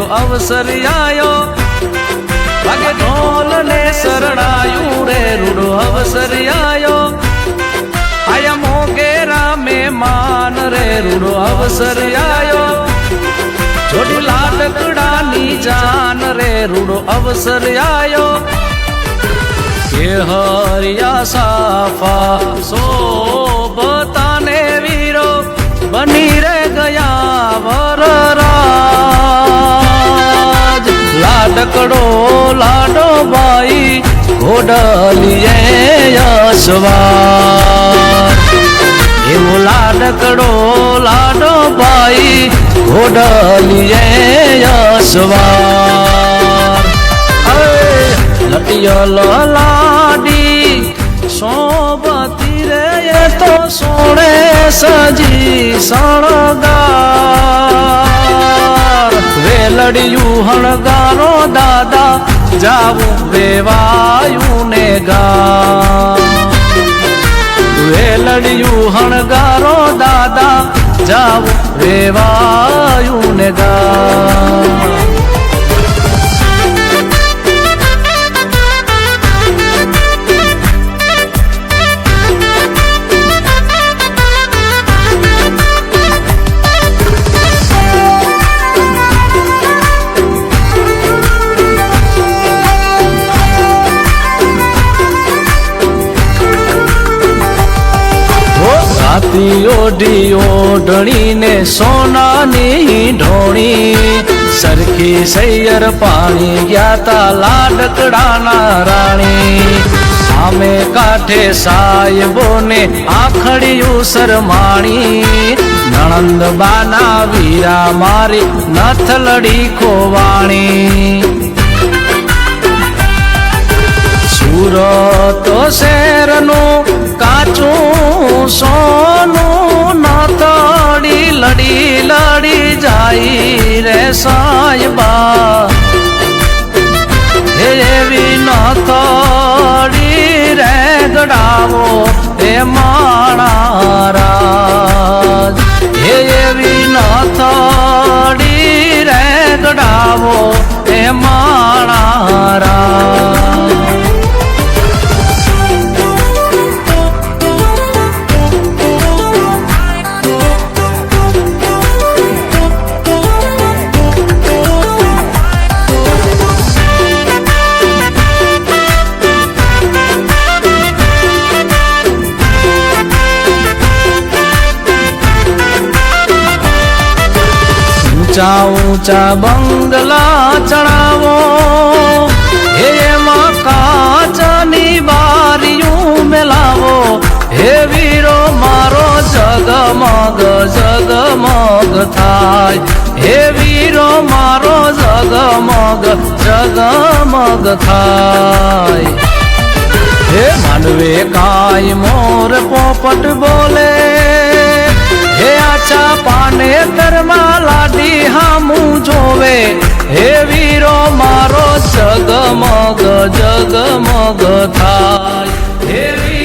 અવસર આયો. લાગે ઢોલ ને શરણાયું રે, રૂડો અવસર આયો. આયા મોગેરા મહેમાન રે, રૂડો અવસર આયો. જોડી લાડકડાની જાન રે, રૂડો અવસર આયો. કે હરિયા સાફા સોબતાને લાડકડો લાડો ભાઈ ઘોડલીએ યશવાર એવો લાડકડો, લાડો ભાઈ ઘોડલીએ યશવાર લટિયલ લાડી સોબતી રે તો સોણે સજી સણગા વેલડિયું હણગારો દાદા જાવું વેવાયું ને ગા વેલડિયું હણગારો દાદા જાવું વેવાયું ને ગા રાતી ઓઢી ઓઢણીને સોનાની ઢોણી. સરખી સૈયર પાણી ગયા તા લાડકડાના રાણી. સામે કાંઠે સાહેબોને આખડિયું સરમાણી નણંદ બાના વીરા મારી નથલડી ખોવાણી. સુરત શહેરનું લડી લડી જાય રે સાયબા. એવી એવી નતડી રે ગડાવો એ માણા ઊંચા ઊંચા બંગલા ચડાવો. એમાં કાચની બારીયું મેલાવો. હે વીરો, મારો જગમગ જગમગ થાય. હે વીરો, મારો જગમગ જગમગ થાય. હે માનવે કાય મોર પોપટ બોલે. હે આચા પાને તરમાં લાડી હામું જોવે. હે વીરો મારો જગમગ જગમગ થાય.